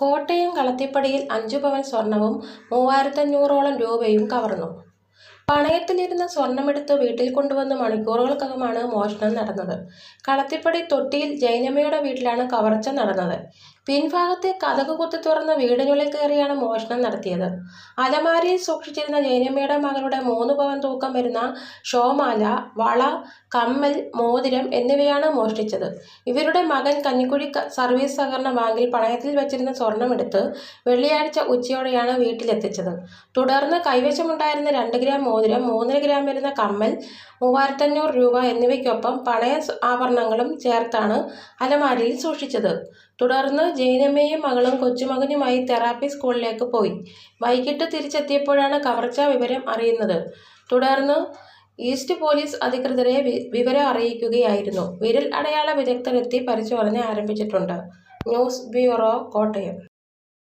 കോട്ടയം കളത്തിപ്പടിയിൽ അഞ്ചു പവൻ സ്വർണവും മൂവായിരത്തഞ്ഞൂറോളം രൂപയും കവർന്നു. പണയത്തിലിരുന്ന സ്വർണമെടുത്ത് വീട്ടിൽ കൊണ്ടുവന്ന് മണിക്കൂറുകൾക്കകമാണ് മോഷണം നടന്നത്. കളത്തിപ്പടി തൊട്ടിയിൽ ജൈനമ്മയുടെ വീട്ടിലാണ് കവർച്ച നടന്നത്. പിൻഭാഗത്തെ കഥക് കുത്തി തുറന്ന് വീടിനുള്ളിൽ കയറിയാണ് മോഷണം നടത്തിയത്. അലമാരിയിൽ സൂക്ഷിച്ചിരുന്ന ജൈനമ്മയുടെ മകളുടെ മൂന്ന് പവൻ തൂക്കം വരുന്ന ഷോമാല വള കമ്മൽ മോതിരം എന്നിവയാണ് മോഷ്ടിച്ചത്. ഇവരുടെ മകൻ കഞ്ഞിക്കുഴി സർവീസ് സഹകരണ ബാങ്കിൽ പണയത്തിൽ വെച്ചിരുന്ന സ്വർണമെടുത്ത് വെള്ളിയാഴ്ച ഉച്ചയോടെയാണ് വീട്ടിലെത്തിച്ചത്. തുടർന്ന് കൈവശമുണ്ടായിരുന്ന രണ്ട് ഗ്രാം മോതിരം മൂന്നര ഗ്രാം വരുന്ന കമ്മൽ മൂവായിരത്തഞ്ഞൂറ് രൂപ എന്നിവയ്ക്കൊപ്പം പണയ ആഭരണങ്ങളും ചേർത്താണ് അലമാരിയിൽ സൂക്ഷിച്ചത്. തുടർന്ന് ജൈനമ്മയും മകളും കൊച്ചുമകനുമായി തെറാപ്പി സ്കൂളിലേക്ക് പോയി. വൈകിട്ട് തിരിച്ചെത്തിയപ്പോഴാണ് കവർച്ചാ വിവരം അറിയുന്നത്. തുടർന്ന് ഈസ്റ്റ് പോലീസ് അധികൃതരെ വിവരം അറിയിക്കുകയായിരുന്നു. വിരൽ അടയാള വിദഗ്ധരെത്തി പരിശോധന ആരംഭിച്ചിട്ടുണ്ട്. News bureau Kottayam.